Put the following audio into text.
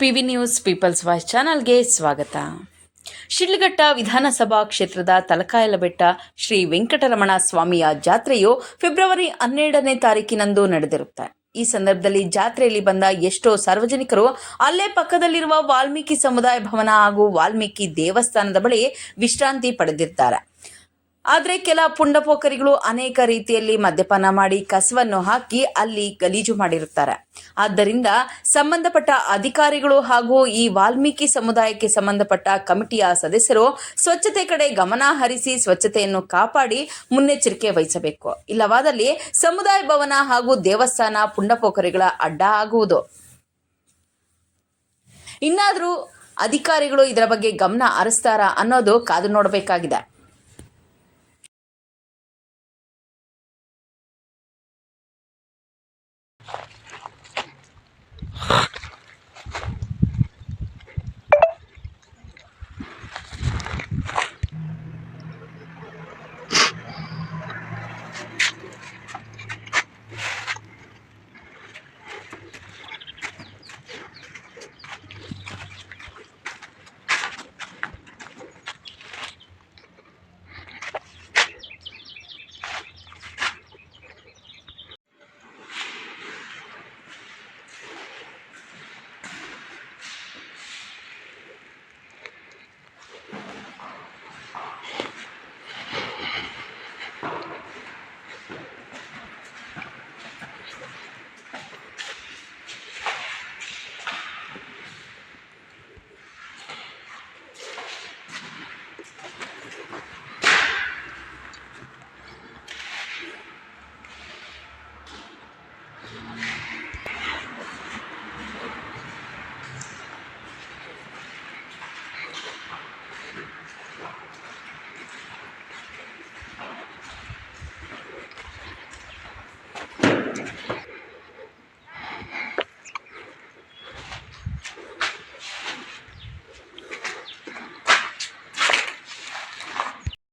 PV news, people's voice ಚಾನಲ್ಗೆ ಸ್ವಾಗತ. ಶಿಡ್ಲಘಟ್ಟ ವಿಧಾನಸಭಾ ಕ್ಷೇತ್ರದ ತಲಕಾಯಲಬೆಟ್ಟ ಶ್ರೀ ವೆಂಕಟರಮಣ ಸ್ವಾಮಿಯ ಜಾತ್ರೆಯು ಫೆಬ್ರವರಿ ಹನ್ನೆರಡನೇ ತಾರೀಕಿನಂದು ನಡೆದಿರುತ್ತೆ. ಈ ಸಂದರ್ಭದಲ್ಲಿ ಜಾತ್ರೆಯಲ್ಲಿ ಬಂದ ಎಷ್ಟೋ ಸಾರ್ವಜನಿಕರು ಅಲ್ಲೇ ಪಕ್ಕದಲ್ಲಿರುವ ವಾಲ್ಮೀಕಿ ಸಮುದಾಯ ಭವನ ಹಾಗೂ ವಾಲ್ಮೀಕಿ ದೇವಸ್ಥಾನದ ಬಳಿ ವಿಶ್ರಾಂತಿ ಪಡೆದಿರ್ತಾರೆ ಆದರೆ ಕೆಲ ಪುಂಡಪೋಕರಿಗಳು ಅನೇಕ ರೀತಿಯಲ್ಲಿ ಮದ್ಯಪಾನ ಮಾಡಿ ಕಸವನ್ನು ಹಾಕಿ ಅಲ್ಲಿ ಗಲೀಜು ಮಾಡಿರುತ್ತಾರೆ. ಆದ್ದರಿಂದ ಸಂಬಂಧಪಟ್ಟ ಅಧಿಕಾರಿಗಳು ಹಾಗೂ ಈ ವಾಲ್ಮೀಕಿ ಸಮುದಾಯಕ್ಕೆ ಸಂಬಂಧಪಟ್ಟ ಕಮಿಟಿಯ ಸದಸ್ಯರು ಸ್ವಚ್ಛತೆ ಕಡೆ ಗಮನ ಹರಿಸಿ ಸ್ವಚ್ಛತೆಯನ್ನು ಕಾಪಾಡಿ ಮುನ್ನೆಚ್ಚರಿಕೆ ವಹಿಸಬೇಕು. ಇಲ್ಲವಾದಲ್ಲಿ ಸಮುದಾಯ ಭವನ ಹಾಗೂ ದೇವಸ್ಥಾನ ಪುಂಡಪೋಕರಿಗಳ ಅಡ್ಡ ಆಗುವುದು. ಇನ್ನಾದರೂ ಅಧಿಕಾರಿಗಳು ಇದರ ಬಗ್ಗೆ ಗಮನ ಹರಿಸ್ತಾರಾ ಅನ್ನೋದು ಕಾದು ನೋಡಬೇಕಾಗಿದೆ.